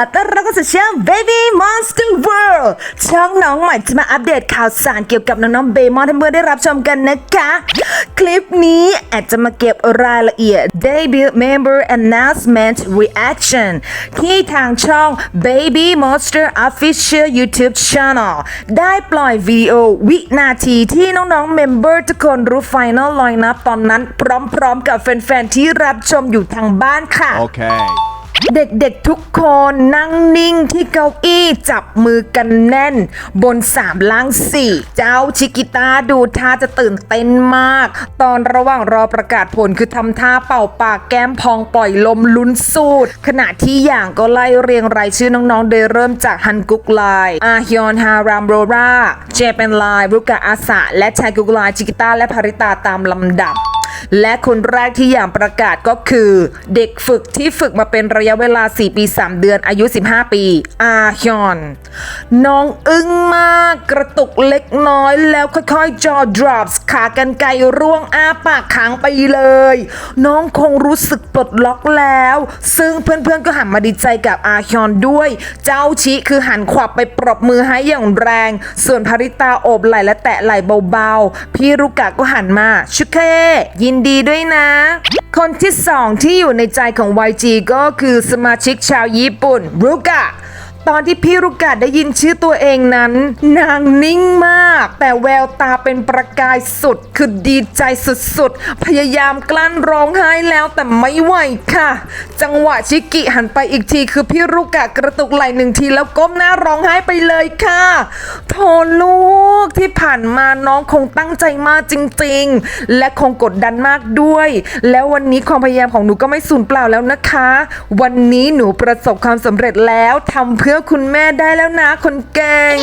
อต้อนรับเข้าสู่ช่อง Baby Monster World ช่องน้องใหม่จะมาอัปเดตข่าวสารเกี่ยวกับน้องๆเบมอนให้เพื่อนได้รับชมกันนะคะ คลิปนี้อาจจะมาเก็บรายละเอียด Debut Member Announcement Reaction ที่ทางช่อง Baby Monster Official YouTube Channel ได้ปล่อยวิดีโอวินาทีที่น้องๆ Member ทุกคนรู้ Final Lineup ตอนนั้นพร้อมๆกับแฟนๆที่รับชมอยู่ทางบ้านค่ะ Okay. เด็กๆทุกคนนั่งนิ่งที่เก้าอี้จับมือกันแน่น บนสามล่างสี่เจ้าชิกิต้าดูท่าจะตื่นเต้นมาก ตอนระหว่างรอประกาศผลคือทำท่าเป่าปากแก้มพองปล่อยลมลุ้นสูดขณะที่อย่างก็ไล่เรียงรายชื่อน้องๆ โดยเริ่มจากฮันกุกไลอาฮยอนฮารามโรราเจเปนไลรุกะอาสะและชายกุกไลชิกิต้าและภาริตาตามลำดับ และคนแรกที่อย่างประกาศก็คือ เด็กฝึกที่ฝึกมาเป็นระยะเวลา 4 ปี 3 เดือนอายุ 15 ปี อาฮยอน น้องอึ้งมากกระตุกเล็กน้อยแล้วค่อยๆ จอ drops ขากันไกลร่วงอ้าปากค้างไปเลย น้องคงรู้สึกปลดล็อกแล้ว ซึ่งเพื่อนๆก็หันมาดีใจกับอาฮยอนด้วย เจ้าชิคือหันขวับไปปรบมือให้อย่างแรง ส่วนภริตาโอบไหล่และแตะไหล่เบาๆ พี่รุกะก็หันมาชุเคยินดีด้วยนะ คนที่สองที่อยู่ในใจของ YG ก็คือสมาชิกชาวญี่ปุ่นรุกะ ตอนที่พี่รุกะได้ยินชื่อตัวเองนั้น นางนิ่งมาก แต่แววตาเป็นประกายสุด คือดีใจสุดๆ พยายามกลั้นร้องไห้แล้วแต่ไม่ไหวค่ะ จังหวะชิกิหันไปอีกทีคือพี่รุกะกระตุกไหล่หนึ่งทีแล้วก้มหน้าร้องไห้ไปเลยค่ะโทลูกที่ผ่านมาน้องคงตั้งใจมากจริงๆ และคงกดดันมากด้วย แล้ววันนี้ความพยายามของหนูก็ไม่สูญเปล่าแล้วนะคะ วันนี้หนูประสบความสำเร็จแล้วทำเพื่อคุณแม่ได้แล้วนะ คนเก่ง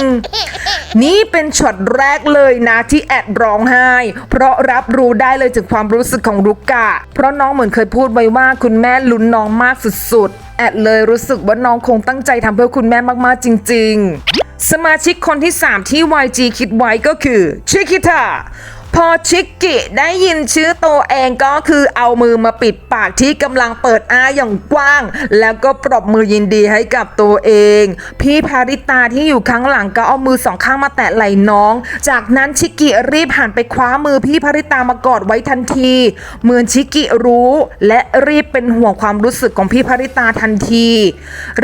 นี่เป็นช็อตแรกเลยนะที่แอดร้องไห้ เพราะรับรู้ได้เลยถึงความรู้สึกของรุกกะ เพราะน้องเหมือนเคยพูดไว้ว่าคุณแม่ลุ้นน้องมากสุดๆ แอดเลยรู้สึกว่าน้องคงตั้งใจทำเพื่อคุณแม่มากๆจริง ๆ สมาชิกคนที่ 3 ที่ YG คิดไว้ก็คือชิคิตา พอชิกกิได้ยินชื่อตัวเองก็คือเอามือมาปิดปากที่กำลังเปิดอ้าอย่างกว้าง แล้วก็ปรบมือยินดีให้กับตัวเอง พี่พาริตาที่อยู่ข้างหลังก็เอามือสองข้างมาแตะไหล่น้อง จากนั้นชิกกิรีบหันไปคว้ามือพี่พาริตามากอดไว้ทันทีเหมือนชิกกิรู้ และรีบเป็นห่วงความรู้สึกของพี่พาริตาทันที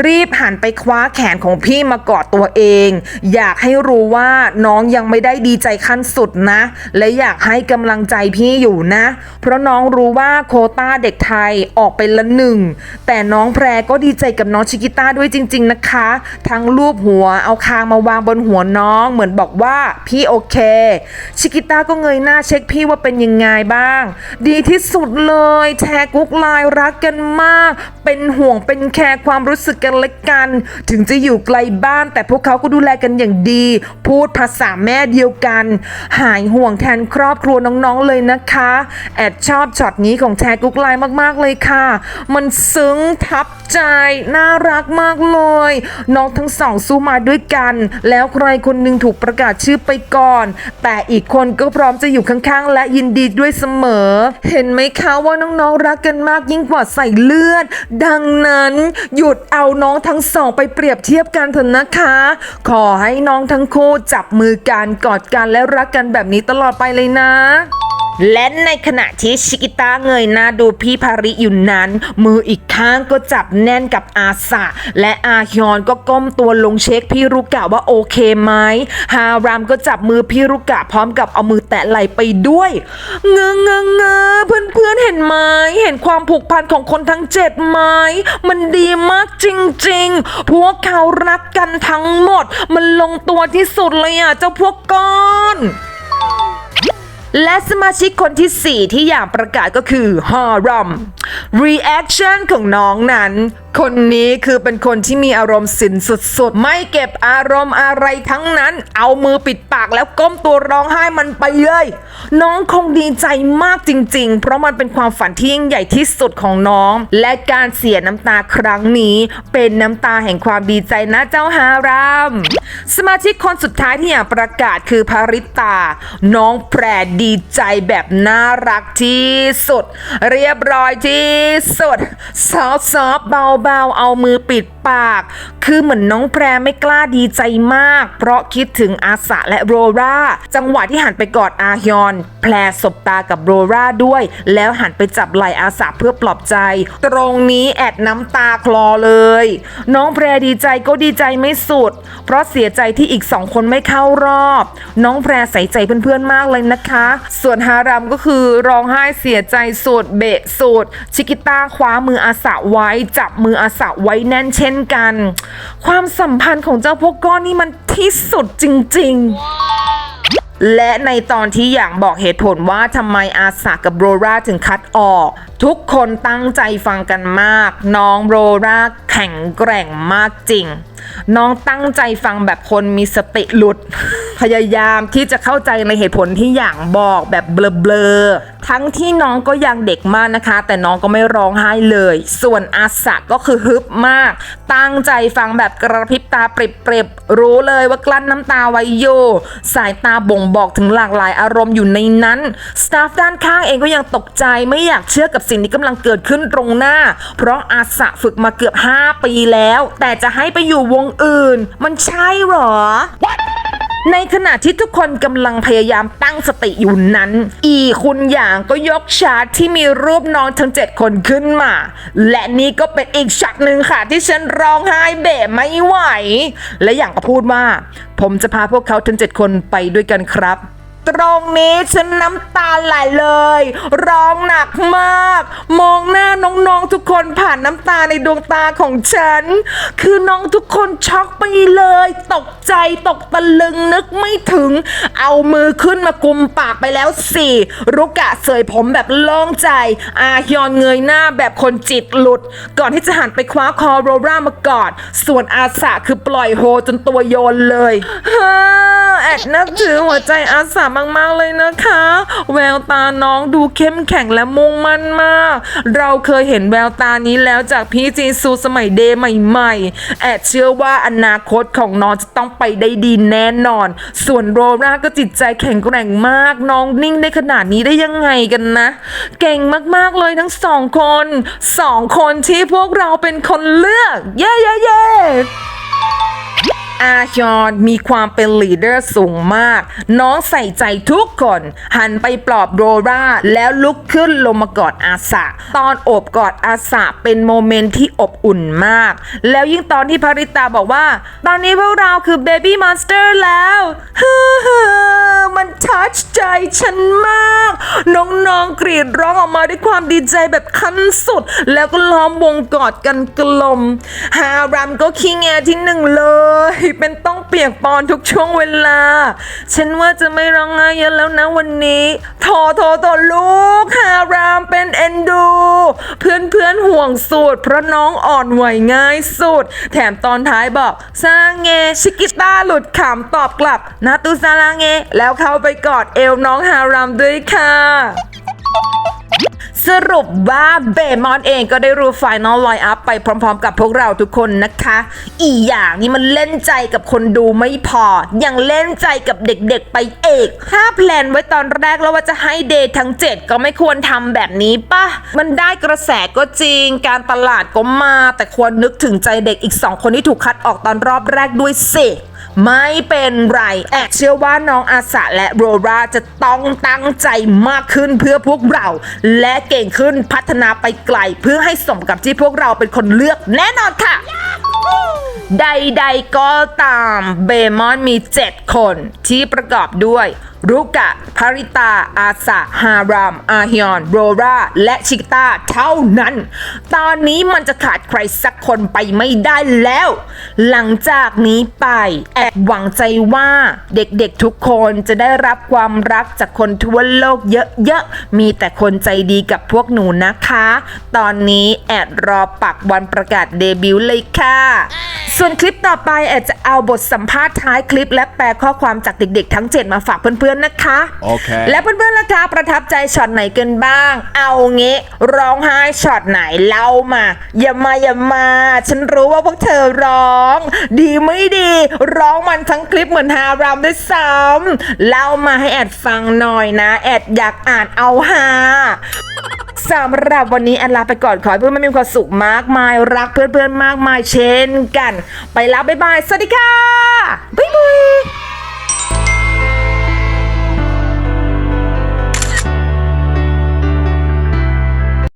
รีบหันไปคว้าแขนของพี่มากอดตัวเอง อยากให้รู้ว่าน้องยังไม่ได้ดีใจขั้นสุดนะ และอยากให้กำลังใจพี่อยู่นะ เพราะน้องรู้ว่าโคต้าเด็กไทยออกไปละหนึ่ง แต่น้องแพรก็ดีใจกับน้องชิกิต้าด้วยจริง ๆนะคะ ทั้งรูปหัวเอาคางมาวางบนหัวน้องเหมือนบอกว่าพี่โอเค ชิกิต้าก็เงยหน้าเช็คพี่ว่าเป็นยังไงบ้าง ดีที่สุดเลยแชร์กุ๊กไลน์รักกันมาก เป็นห่วงเป็นแคร์ความรู้สึกกันและกัน ถึงจะอยู่ไกลบ้าน แต่พวกเขาก็ดูแลกันอย่างดี พูดภาษาแม่เดียวกัน หายห่วงแทนครอบครัวน้องๆเลยนะคะ แอดชอบช็อตนี้ของแชร์กุ๊กไลน์มากๆเลยค่ะ มันซึ้งทับใจน่ารักมากเลย น้องทั้งสองสู้มาด้วยกัน แล้วใครคนหนึ่งถูกประกาศชื่อไปก่อน แต่อีกคนก็พร้อมจะอยู่ข้างๆ และยินดีด้วยเสมอ เห็นไหมคะว่าน้องๆรักกันมากยิ่งกว่าใส่เลือด ดังนั้นหยุดเอาน้องทั้งสองไปเปรียบเทียบกันเถอะนะคะ ขอให้น้องทั้งคู่จับมือกันกอดกันและรักกันแบบนี้ตลอดไปเลยนะ และในขณะที่ชิกิต้าเงยหน้าดูพี่พาริอยู่นั้น มืออีกข้างก็จับแน่นกับอาสะและอาฮยอนก็ก้มตัวลงเช็คพี่รุกะว่าโอเคไหมฮารามก็จับมือพี่รุกะพร้อมกับเอามือแตะไหล่ไปด้วยเงอเงอเงอเพื่อนเพื่อนเห็นไหมเห็นความผูกพันของคนทั้งเจ็ดไหมมันดีมากจริงๆ พวกเขารักกันทั้งหมด มันลงตัวที่สุดเลยอะเจ้าพวกก้อน และสมาชิกคนที่ 4 ที่อยากประกาศก็คือฮารัม reaction ของน้องนั้นคนนี้คือเป็นคนที่มีอารมณ์สินสุดๆ ไม่เก็บอารมณ์อะไรทั้งนั้น เอามือปิดปากแล้วก้มตัวร้องไห้มันไปเลย น้องคงดีใจมากจริงๆ เพราะมันเป็นความฝันที่ยิ่งใหญ่ที่สุดของน้อง และการเสียน้ำตาครั้งนี้ เป็นน้ำตาแห่งความดีใจนะเจ้าฮารามสมาชิกคนสุดท้ายที่อยากประกาศคือภริตา น้องแพรดีใจแบบน่ารักที่สุด เรียบร้อยที่สุดซอฟซอฟเบาๆ เอามือปิดปาก คือเหมือนน้องแพรไม่กล้าดีใจมาก เพราะคิดถึงอาสะและโรราจังหวะที่หันไปกอดอาฮยอน แพรสบตากับโรราด้วย แล้วหันไปจับไหล่อาสะเพื่อปลอบใจ ตรงนี้แอดน้ำตาคลอเลย น้องแพรดีใจก็ดีใจไม่สุด เพราะเสียใจที่อีกสองคนไม่เข้ารอบ น้องแพรใส่ใจเพื่อนๆมากเลยนะคะ ส่วนฮารัมก็คือร้องไห้เสียใจสุดเบะสุดชิกิต้าคว้ามืออาสะไว้จับมืออาสะไว้แน่นเช่นกัน ความสัมพันธ์ของเจ้าพวกก้อนนี่มันที่สุดจริง ๆ และในตอนที่อย่างบอกเหตุผลว่าทำไมอาสากับโรราถึงคัดออก ทุกคนตั้งใจฟังกันมาก น้องโรราแข็งแกร่งมากจริง น้องตั้งใจฟังแบบคนมีสติหลุด พยายามที่จะเข้าใจในเหตุผลที่อย่างบอกแบบเบลอๆทั้งที่น้องก็ยังเด็กมากนะคะ แต่น้องก็ไม่ร้องไห้เลย ส่วนอาสะก็คือฮึบมาก ตั้งใจฟังแบบกระพริบตาปริบๆรู้เลยว่ากลั้นน้ำตาไว้อยู่สายตาบ่งบอกถึงหลากหลายอารมณ์อยู่ในนั้นสตาฟด้านข้างเองก็ยังตกใจไม่อยากเชื่อกับสิ่งที่กำลังเกิดขึ้นตรงหน้า เพราะอาสะฝึกมาเกือบ 5 ปีแล้ว แต่จะให้ไปอยู่วงอื่น มันใช่เหรอในขณะที่ทุกคนกำลังพยายามตั้งสติอยู่นั้น อีคุณหยางก็ยกชาร์ตที่มีรูปน้องทั้ง 7 คนขึ้นมา และนี่ก็เป็นอีกฉากหนึ่งค่ะ ที่ฉันร้องไห้เบะไม่ไหว และอย่างก็พูดว่า ผมจะพาพวกเขาทั้ง 7 คนไปด้วยกันครับ ตรงนี้ฉันน้ำตาไหลเลย ร้องหนักมาก มองหน้าน้องๆทุกคนผ่านน้ำตาในดวงตาของฉัน คือน้องทุกคนช็อกไปเลย ตกใจตกตะลึงนึกไม่ถึง เอามือขึ้นมากุมปากไปแล้วสิรุกะเสยผมแบบโล่งใจ อาฮยอนเงยหน้าแบบคนจิตหลุด ก่อนที่จะหันไปคว้าคอโรรามากอดส่วนอาสะคือปล่อยโฮจนตัวโยนเลยฮ่าแอดนับถือหัวใจอาสามากๆเลยนะคะ แววตาน้องดูเข้มแข็งและมุ่งมั่นมาก เราเคยเห็นแววตานี้แล้วจากพี่จีซูสมัยเดย์ใหม่ ๆ แอดเชื่อว่าอนาคตของน้องจะต้องไปได้ดีแน่นอน ส่วนโรราก็จิตใจแข็งแกร่งมาก น้องนิ่งได้ขนาดนี้ได้ยังไงกันนะ เก่งมากๆเลยทั้งสองคนสองคนที่พวกเราเป็นคนเลือก เย้เย้เย้ อาฮยอนมีความเป็นลีดเดอร์สูงมาก น้องใส่ใจทุกคน หันไปปลอบโรราแล้วลุกขึ้นลงมากอดอาสะตอนโอบกอดอาสะเป็นโมเมนต์ที่อบอุ่นมาก แล้วยิ่งตอนที่ภริตาบอกว่า ตอนนี้พวกเราคือเบบี้มอนสเตอร์แล้วฮึมันทัชใจฉันมาก น้องๆกรีดร้องออกมาด้วยความดีใจแบบขั้นสุด แล้วก็ล้อมวงกอดกันกลม ฮารัมก็ขี้แงที่หนึ่งเลยเป็นต้องเปียกปอนทุกช่วงเวลา ฉันว่าจะไม่ร้องไห้เยอะแล้วนะวันนี้โถโถโถลูกฮารามเป็นเอ็นดู เพื่อนเพื่อนห่วงสุดเพราะน้องอ่อนไหวง่ายสุด แถมตอนท้ายบอกซาเงชิกิต้าหลุดขำตอบกลับนาตูซาลาเงแล้วเข้าไปกอดเอวน้องฮารามด้วยค่ะสรุปว่าเบมอนเองก็ได้รู้ Final Line Up ไปพร้อมๆ กับพวกเราทุกคนนะคะ อีอย่างนี้มันเล่นใจกับคนดูไม่พอ ยังเล่นใจกับเด็กๆไปเอกถ้าแพลนไว้ตอนแรกแล้วว่าจะให้เดย์ทั้ง 7 ก็ไม่ควรทำแบบนี้ป่ะ มันได้กระแสก็จริง การตลาดก็มา แต่ควรนึกถึงใจเด็กอีก 2 คนที่ถูกคัดออกตอนรอบแรกด้วยสิไม่เป็นไรแอบเชื่อว่าน้องอาสาและโรราจะต้องตั้งใจมากขึ้นเพื่อพวกเราและเก่งขึ้นพัฒนาไปไกล เพื่อให้สมกับที่พวกเราเป็นคนเลือกแน่นอนค่ะ ใดๆก็ตามเบมอนมี 7 คนที่ประกอบด้วย รุกะภริตา อาสะฮาราม อาฮยอน โรราและชิกตาเท่านั้น ตอนนี้มันจะขาดใครสักคนไปไม่ได้แล้ว หลังจากนี้ไป แอบหวังใจว่าเด็กๆทุกคนจะได้รับความรักจากคนทั่วโลกเยอะๆ มีแต่คนใจดีกับพวกหนูนะคะ ตอนนี้แอดรอปักวันประกาศเดบิวต์เลยค่ะ ส่วนคลิปต่อไปแอดจะเอาบทสัมภาษณ์ท้ายคลิปและแปลข้อความจากเด็กๆ ทั้ง 7 มาฝากเพื่อนๆนะคะ โอเค และเพื่อนๆล่ะคะประทับใจช็อตไหนกันบ้าง เอางี้ร้องไห้ช็อตไหนเล่ามา อย่ามาอย่ามา ฉันรู้ว่าพวกเธอร้อง ดีไม่ดี ร้องมันทั้งคลิปเหมือนฮารามด้วยซ้ำเล่ามาให้แอดฟังหน่อยนะ แอดอยากอ่านเอาฮาสำหรับวันนี้แอนลาไปก่อนขอให้เพื่อนๆมีความสุขมากมาย รักเพื่อนๆมากมายเช่นกัน ไปแล้วบ๊ายบาย สวัสดีค่ะ บ๊ายบาย